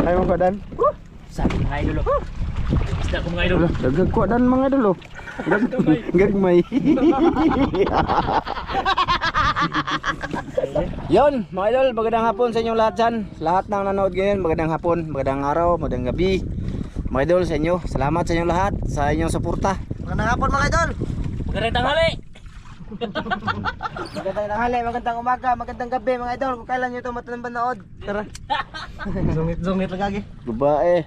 Ay mga dan. Sabi mga idol. Isda ko mga idol. Dagag ko dan mga idol. Gag- Gagmay. Yon, mga idol, magandang hapon sa inyong lahat dyan. Lahat ng nanood ngayon, magandang hapon, magandang araw, magandang gabi. Mga idol sa inyo, salamat sa inyong lahat, sa inyong suporta. Magandang hapon mga idol. Magandang tanghali. Magandang tanghali, magandang umaga, magandang gabi mga idol. Kung kailan nyo ito matanong Tara. Zungit-zungit lang lagi. Babae.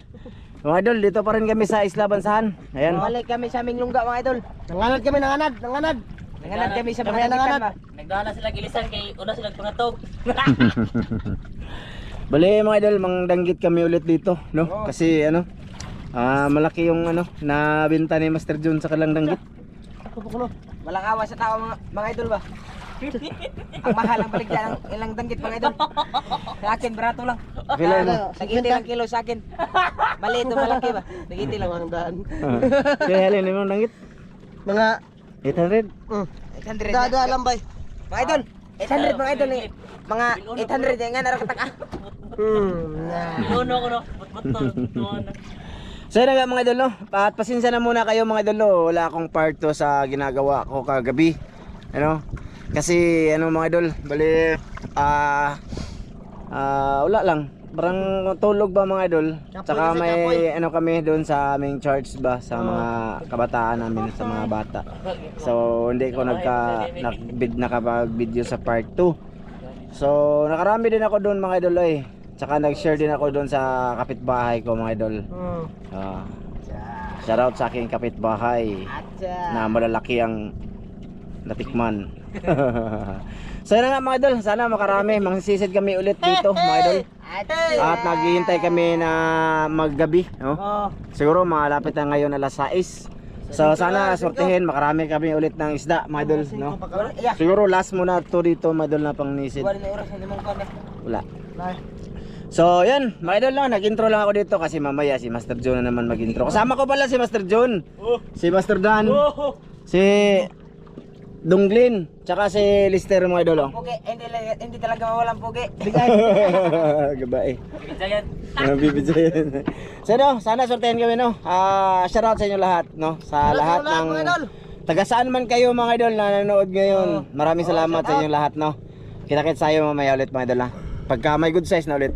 Mga idol, dito pa rin kami sa Isla Bansahan. Ayan. Balik kami sa aming lungga mga idol. Nanganad kami, nanganad, nanganad. Nanganad kami sa mga nanganad. nanganad. Nagdala sila gilisan kay una sila pangatog. Bali mga idol, mangdanggit kami ulit dito, no? Kasi ano, ah malaki yung ano, nabenta ni Master John sa kalang danggit. Walang awa sa tao mga, mga idol ba? ang mahal ang balik dyan, ang ilang danggit mga idol. Sa akin, barato lang. Pila mo? Nagiti lang kilo sa akin. Maliit o malaki ba? Nagiti lang. Ang daan. Kaya halin mo danggit? Mga, 800. mm, 800. Dada lang bay. Mga idol, 800 mga idol. eh. Mga 800 yan nga narakatak ah. Hmm, Uno ko no. Butbut So yun nga mga idol no, at pasensya na muna kayo mga idol no, wala akong part to sa ginagawa ko kagabi. Ano? Kasi ano mga idol, bali ah ah wala lang. Parang tulog ba mga idol? Tsaka may ano kami doon sa aming church ba sa mga kabataan namin sa mga bata. So hindi ko nagka nag nakapag-video sa part 2. So nakarami din ako doon mga idol eh. Tsaka nag-share din ako doon sa kapitbahay ko mga idol. Hmm. Ah. Shoutout sa aking kapitbahay na malalaki ang natikman. so yun na nga mga idol, sana makarami. Mangsisid kami ulit dito mga idol. At naghihintay kami na maggabi. No? Oh. Siguro malapit na ngayon alas 6. So sana sortihin, makarami kami ulit ng isda mga idol. No? Siguro last muna to dito mga idol na pang nisid. Wala So, yan, mga idol lang, nag-intro lang ako dito kasi mamaya si Master John na naman mag-intro. Kasama ko pala si Master John, si Master Dan, si Dunglin, tsaka si Lister mga idol. oh. Pugi, hindi, hindi talaga mawalan pugi. Gabae. Giant. Nabibidyayan. so, no, sana sortehan kami, no? Ah, shout out sa inyo lahat, no? Sa lahat ng... Taga saan man kayo mga idol na nanonood ngayon. Maraming salamat sa inyong lahat, no? Kita-kits tayo mamaya ulit mga idol, ha? Pagka may good size na ulit.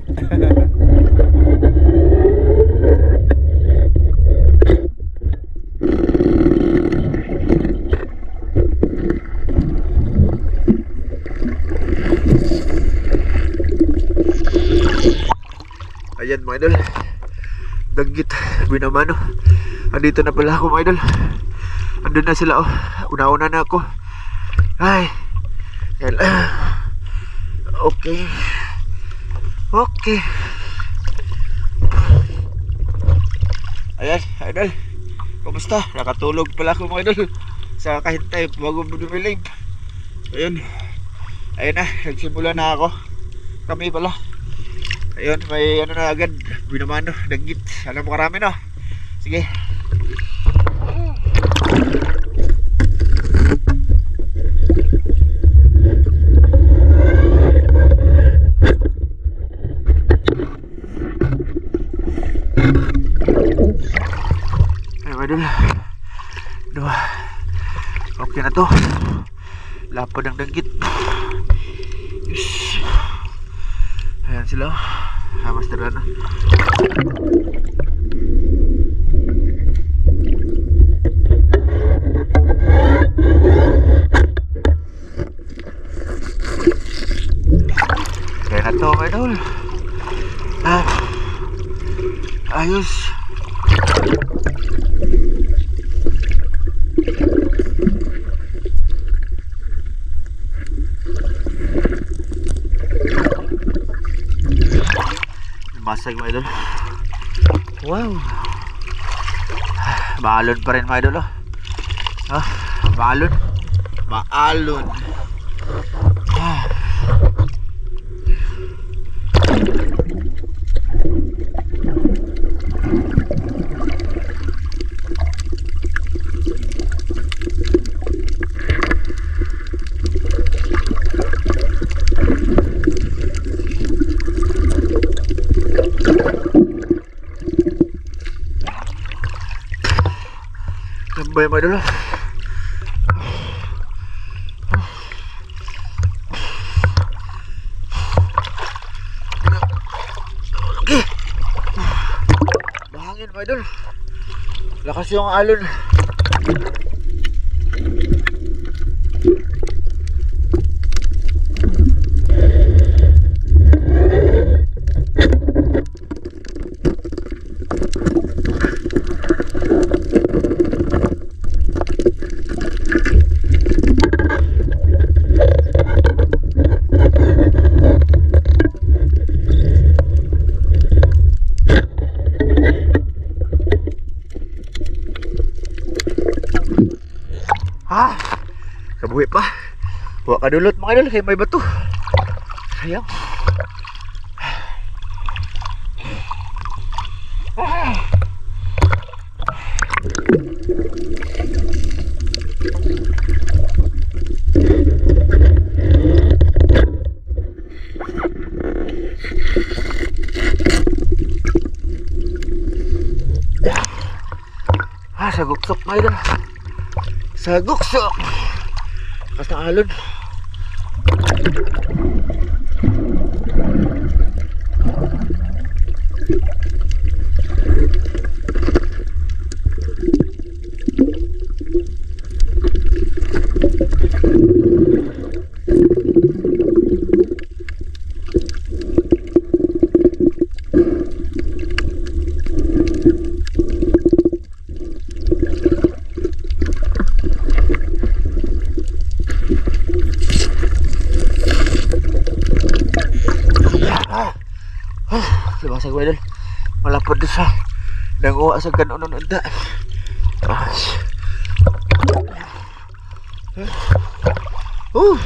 Ayan mga idol. Danggit. Binamano. Andito na pala ako mga idol. Andun na sila oh. Una-una na ako. Ay. Yan. Ah. Okay. Okay. Ayan, idol. Kumusta? Nakatulog pala ako mga idol. Sa kahintay bago dumilim. Ayun. Ayun na, nagsimula na ako. Kami pala. Ayun, may ano na agad. Binamano, danggit. Alam mo karami no? Sige. Ay, idol. Dua. Okay na to. Lapad ang danggit. Yes. Ayan sila. Ah, Master Rana. Kaya na to, idol. Ah. Ayos. Masag mga idol. Wow. Balon pa rin mga idol. Oh. Ah, balon. Baalon. Tibay mga idol. Okay. Lakas yung alon. Ah, kabuhi pa. Huwag ka dulot mga idol kay may bato. Sayang. Ah, saguksok mga idol. Saguksok. Ng alon. Ah. Ah, Libasag ko idol. Malapod doon sa nanguha sa ganon unta. Ah. Uh.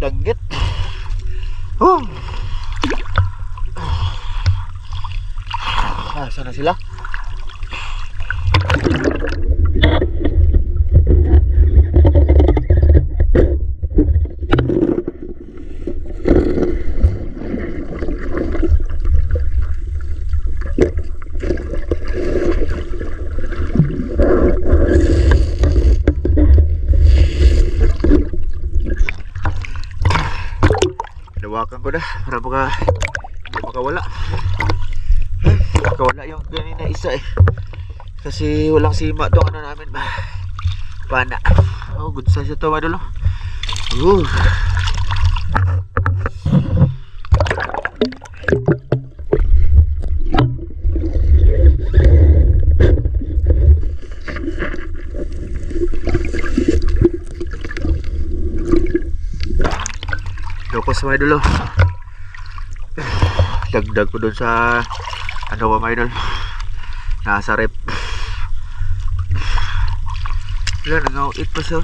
Danggit. Oh. Ah, sana sila? Hinawakan ko na baka makawala. Ay, makawala yung ganina isa eh. Kasi walang sima tong ano namin ba. Pana. Oh, good size ito mga dulo. Uh. Locos mga idol oh. Dagdag ko dun sa ano ba mga idol Nasa rep. Wala nangawit pa siya.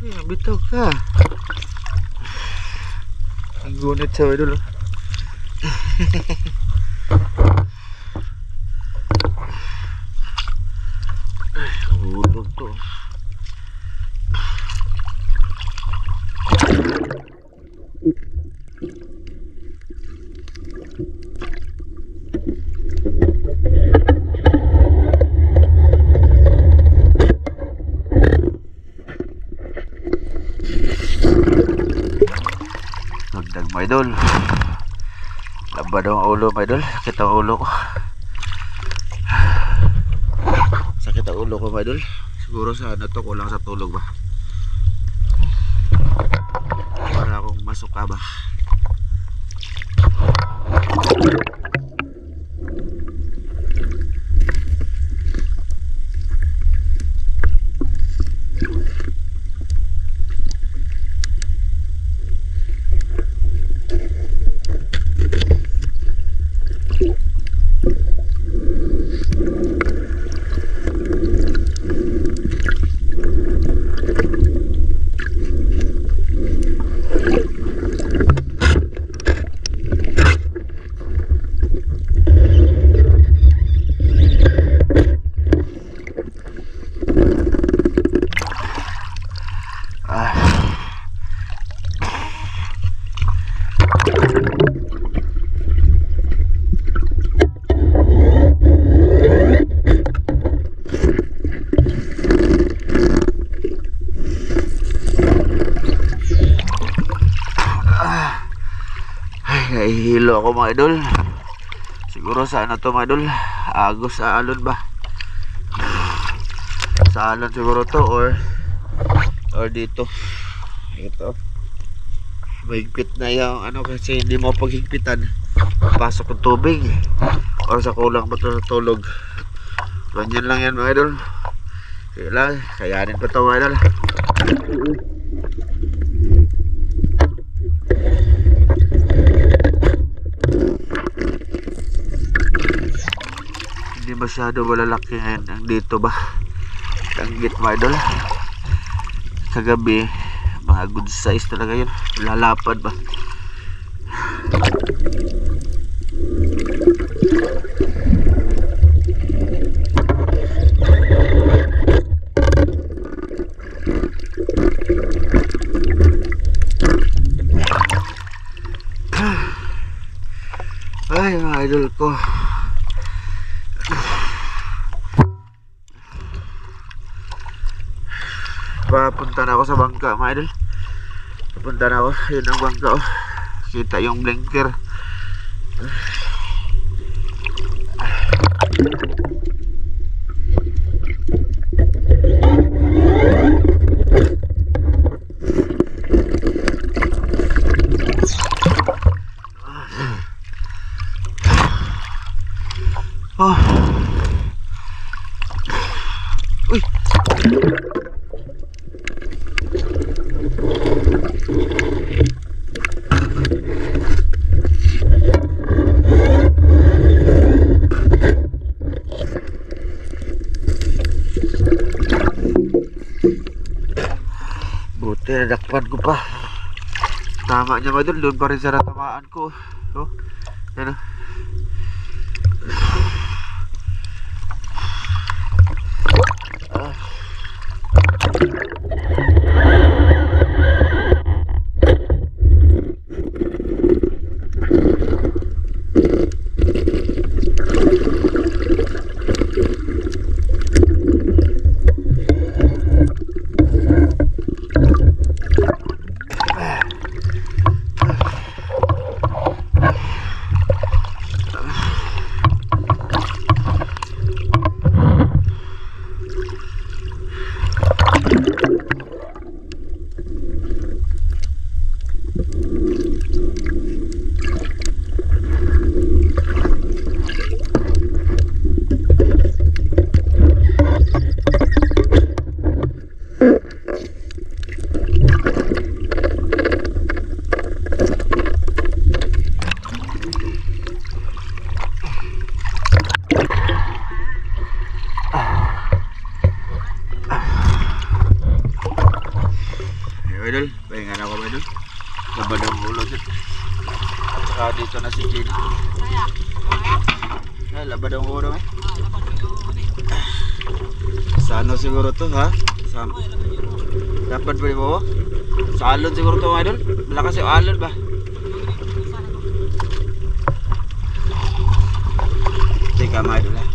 Ay, bitaw ka. Ang gunit sa mga idol oh. Ay, hulog to Dagdag mga idol. Laba daw ang ulo mga idol. Sakit ang ulo ko. Sakit ang ulo ko mga idol. Siguro sa ano to, kulang sa tulog ba. masuka ba? Ay, nahihilo ako mga idol. Siguro sa ano to mga idol? Agos sa alon ba? Sa alon siguro to or or dito. Ito. Mahigpit na yung ano kasi hindi mo paghigpitan. Pasok ng tubig. Or sa kulang ba ito sa tulog. Ganyan lang yan mga idol. Kailangan, kayanin pa ito mga idol. Masyado malalaki ngayon. Dito ba? Tanggit mga idol. Kagabi mga good size talaga yun. Lalapad ba? Ay mga idol ko papunta na ako sa bangka mga idol. Papunta na ako. Yun ang bangka oh. kita yung blinker oh. uy Nadakpan ko pa. Tama niya ba doon? Doon pa rin sa natamaan ko. Oh, ano? Hey, idol, pahinga na ako ba idol? Labad ang ulo dyan. At saka dito na si Gina. Ay, labad ang ulo eh. Sa ano siguro to ha? Sa... Dapat ba mo? Sa alon siguro to mga idol? Malakas yung alon ba? Teka mga idol ha.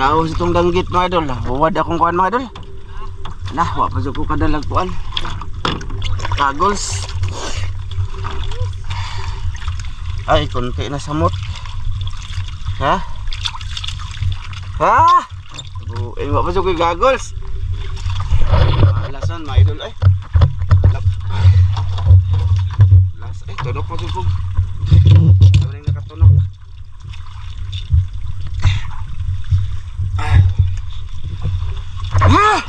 Nagawas itong danggit mga idol. Huwad akong kuan mga idol. Nah, wa pa jud ko kadalag kuan. Kagols. Ay, konti na samot. Ha? Ha? Eh, wa pa jud ko gagols. Alasan mga idol ay. Lap- Las ay tunok pa jud ko. Wala nang nakatunog. Ah!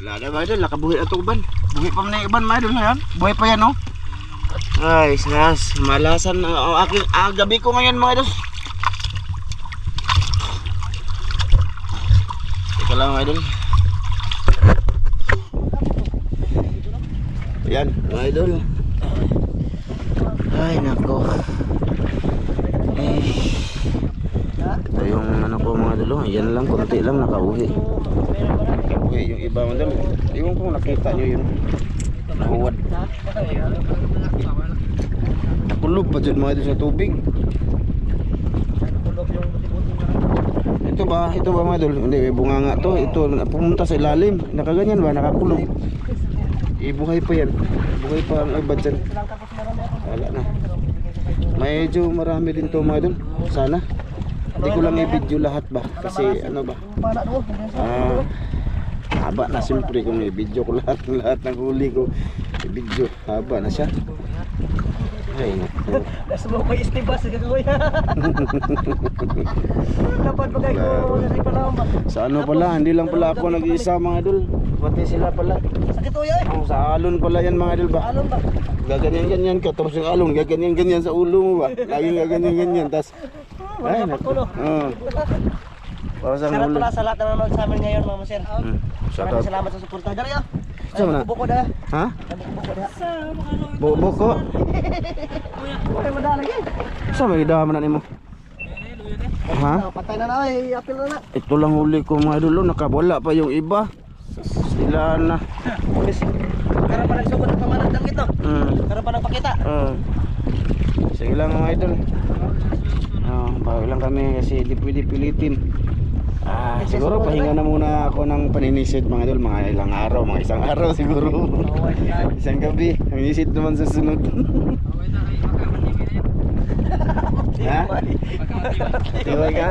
Wala na ito uban. Buhi pa man na uban mga idol na. Buhi pa yan oh. Ay, sas, malasan ang ang aking ang gabi ko ngayon mga idol. Teka lang mga idol. Yan, mga idol. Ay, nako. Eh. Ito yung ano ko mga idol. oh. Yan lang, konti lang nakauwi. Nakauwi yung iba idol. Iwan kung nakita nyo yun. Nahuwad. Nakulog pa dyan mga idol sa tubig. Ito ba? Ito ba mga idol? Hindi, may bunganga to. Ito, pumunta sa ilalim. Nakaganyan ba? Nakakulog. Ibuhay pa yan. Buhay pa ang iba dyan. Wala na. Medyo marami din to mga idol. Sana. Hindi ko lang i-video lahat ba. Kasi ano ba. Ah, haba na siyempre kung i-video ko lahat. Lahat ng huli ko. I-video. Haba na siya. Ay, naku. Nasa mo ko istibas sa gagawin. Dapat bagay ko sa panahon ba. Sa ano pala, hindi lang pala ako nag-iisa mga idol. Pati sila pala. Sakit to yoy. Oh, sa alon pala yan mga idol ba? Alon ba? Gaganyan-ganyan ka, tapos yung alon, gaganyan-ganyan sa ulo mo ba? Laging gaganyan-ganyan, tapos... Ay, naku. Oo. Para sa Salamat ulo. pala sa lahat na nanonood sa amin ngayon mga sir. Hmm. Shout Maraming out. salamat sa suporta. Dari ah. Saan mo na? Buko da. Ha? Buko da. Buko? Ay madalang yan. Saan may idaman na nimo? Ha? Patay na na ay apil na na. Ito lang huli ko mga idol, oh. nakabala pa yung iba. Sila na. Pulis. Karon pa nagsugod ng ito. Hmm. Karon pa nagpakita. Ah. Sige lang mga idol. Ah, bago lang kami kasi di pwede pilitin. Ah, siguro pahinga na muna ako ng paninisid mga idol, mga ilang araw, mga isang araw siguro. isang gabi, paninisid naman sa sunod. ha? Tiway ka?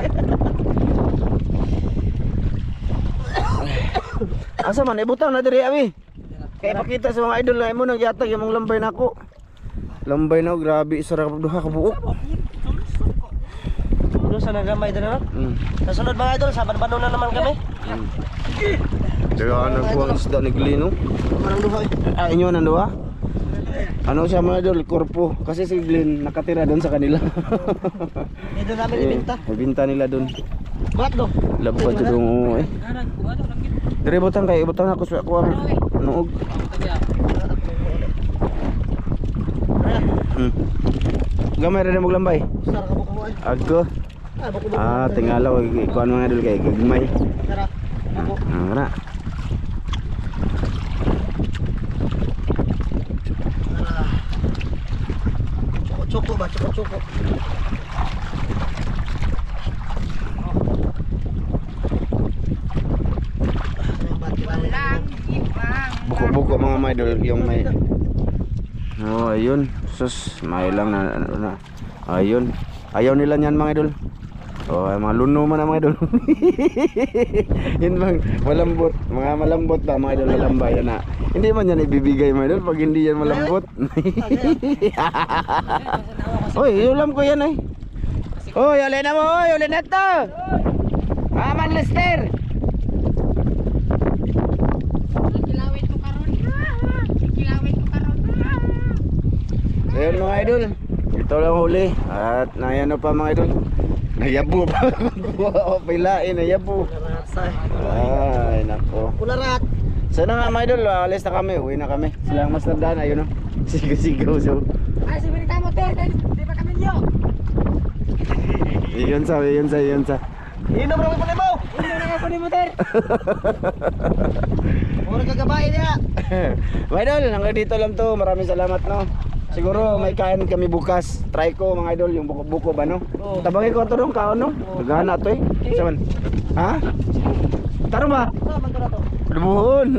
Asa man ibutang na diri abi? Kaya pakita sa mga idol na mo nang yatag yung lambay nako. Lambay na grabe isa ra duha ka buok. Ano sa nagamay din na? Mm. Sa sunod mga idol, sa banbano na naman kami. Kaya ano ko ang isda ni Glino? Manang duha. Ah, inyo nang duha? Ano siya mga idol, korpo. Kasi si Glenn nakatira doon sa kanila. Dito namin ibenta. Ibinta nila doon. Bakit do? Labad doon eh. Dire butang kay butang ako sa kuwang nuog. Hmm. Gamay rin mo lambay. Sara ka buko ay. Ago. Ah. Ah, tingalaw ikuan mga idol kay gagmay. Sara. Buko. Ah, ra. Choco ba? Choco choco. Buko-buko mga may idol yung may Oh, ayun. Sus, may lang na, na, na. Ayun. Ayaw nila niyan mga idol. Oh, mga luno man ang mga idol. Yun bang malambot, mga malambot ba mga idol malambay yan na. Hindi man yan ibibigay mga idol pag hindi yan malambot. Oy, ulam ko yan ay. Oy, uli na mo, oy, uli na to. Aman Lester. Kilawin ko karon ha. Kilawin ko karon ha. So yun mga idol, ito lang huli At nayano pa mga idol Nayabo pa Wow, Pilain, nayabo. Ay, nako Kularat. So na nga mga idol, alis na kami, uwi na kami Silang mas tandaan, ayun o Sigaw-sigaw so Ay, si Benita mo te. Di ba kami niyo? Iyon sa, iyon sa, iyon sa Inom raw pala mo. Hindi na ako ni Moter. Mura kagabay niya. idol, hanggang dito lang to. Maraming salamat no. Siguro may kain kami bukas. Try ko mga idol yung buko-buko ba no? Oo. Tabangin ko to dong kaon no. Gana to eh. Saman. Ha? Tarong ba? Na? Dumuhon.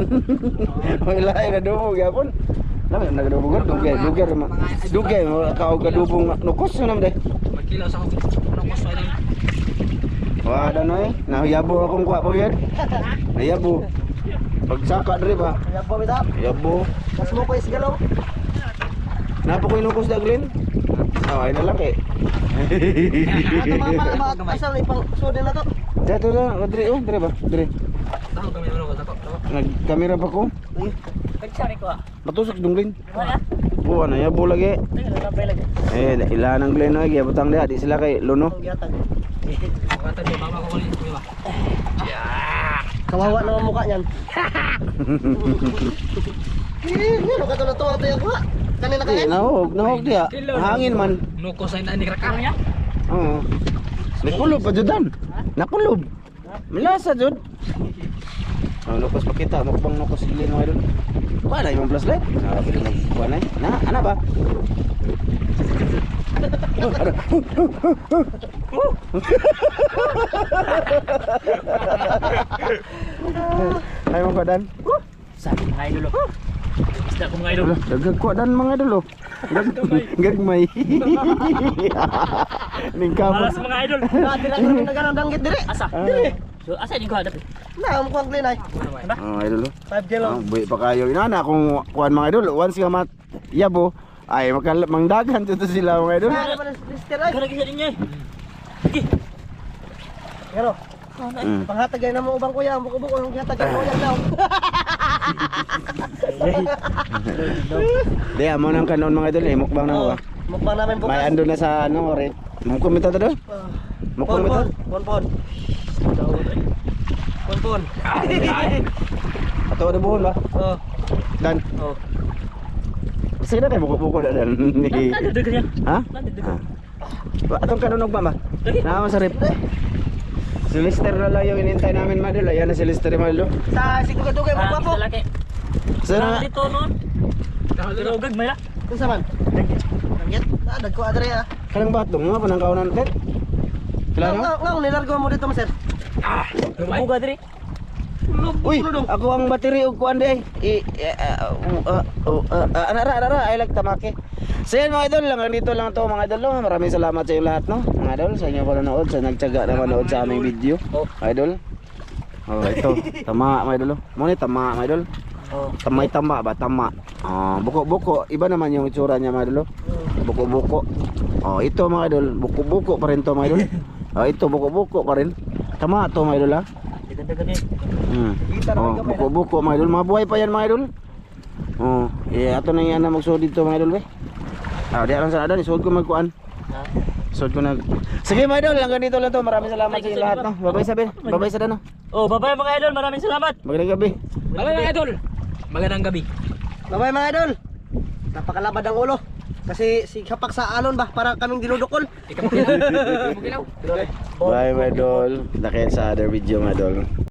Wala ay nadumog yapon. Lami nagdumog dugay, dugay man. Dugay kao kadubong nukos nam de. Magkilaw sa ko sa Wah, ano eh. Nahiyabo akong kuha po yan. Nahiyabo. Pagsaka dre ba? Kaya po bita. Yabo. Mas mo ko. Napa ko inukos da Glenn? Oh, ay nalaki. Ato mga mga na ipang sudin na to. Dito na, dre oh, dre ba? Dre. Taho kami ano ko tako. Nagkamera pa ko. Kagsari ko ah. Matusok dong Glenn. Wala. Buwa na yabo lagi. Lagi. Eh, ilan ang Glenn oy, giyabutang dia di sila kay Luno. Kawawa naman mukha niyan. Ano ka to na to? Ito yung kuha. Kanina Di, nahog, nahog dia. Hangin man. Nuko sa ina ni Krakang niya. Oo. Nakulob pa judan. Nakulob. Milasa jud. Oh, nukos pa kita, mukbang nukos sila no idol. Wala yung flashlight. Ah, pwede magkuha na. eh. Na, ana ba? Ay mo kadan. Sabi mga idol oh. Isda ko mga idol. Dagag ko dan mga idol oh. Gag- Gagmay. Ning kamot. Malas mga idol. Dati lang kami nagano'n danggit dire. Asa? Ah. So, asa din ko hadap. Na, mukhang clean ay. Oh, idol oh. 5 kilo. Ah, buhi pa kayo. Inana kung kuan mga idol, once nga mat yabo, ay makal mangdagan dito sila mga idol. Gara gisa din niya. Sige. Pero, Mm. panghatagay na mo ubang kuya, buko-buko yung hatagay mo yan daw. Di amo nang kanon mga idol, eh, mukbang na mo. Oo, ah. Mukbang namin bukas. May ando na sa ano, ore. Mukbang mito to do? Ah. Mukbang mito. Pon, pon. Pon, pon. Ato na buhon ba? Oh, Dan. oh. Sige na tayo buko-buko na dan. Ha? Ah. Ba- Atong kanon ba ba? Lagi. Naman sa rep. Si Lister na lang yung inintay namin madol. Ayan na si Lister madol. Sa sigugad-dugay mo Ah, po. sa laki. So Sa na, dito noon. Pero ugag may la. Kung sa man? Danggit. Ah, dagko adre ah. kanang batong nga panang kaunan tet. Kailan Nga, no? nga, nga, nilargo mo dito, maser. Uga diri. Uy, ako ang battery og kuan day. I eh, uh, uh, uh, uh, uh, anara anara I like tamake. So yan mga idol, lang dito lang to mga idol. No? Maraming salamat sa inyo lahat no. Mga idol, sa inyo panonood, sa nagtiyaga na manood sa aming video. Oh. Idol. Oh, ito. Tama mga idol. oh. Mo ni tama mga idol. Oh. Tamay tama ba? Tama. Ah, buko-buko. Iba naman yung itsura niya mga idol. oh. Buko-buko. Oh, ito mga idol. Buko-buko pa rin to mga idol. Oh, ito buko-buko pa rin. Tama to mga idol ha. Ganda gani. Hmm. Oh, buko-buko mga idol. Mabuhay pa yan mga idol. Oh, eh ato na yan na magsuod dito mga idol be. Ah, di aron sa adan, isuod ko magkuan. Ha? Suod ko nag Sige mga idol, hanggang dito lang to. Maraming salamat sa inyo lahat no. Babay sa bin. Babay sa dano. Oh, bye-bye mga idol. Maraming salamat. Magandang gabi. Bye-bye mga idol. Magandang gabi. Bye-bye mga idol. Napakalabad ang ulo. Kasi si kapak sa alon ba para kaming dinudukol. Bye mga idol. Nakita sa other video mga idol.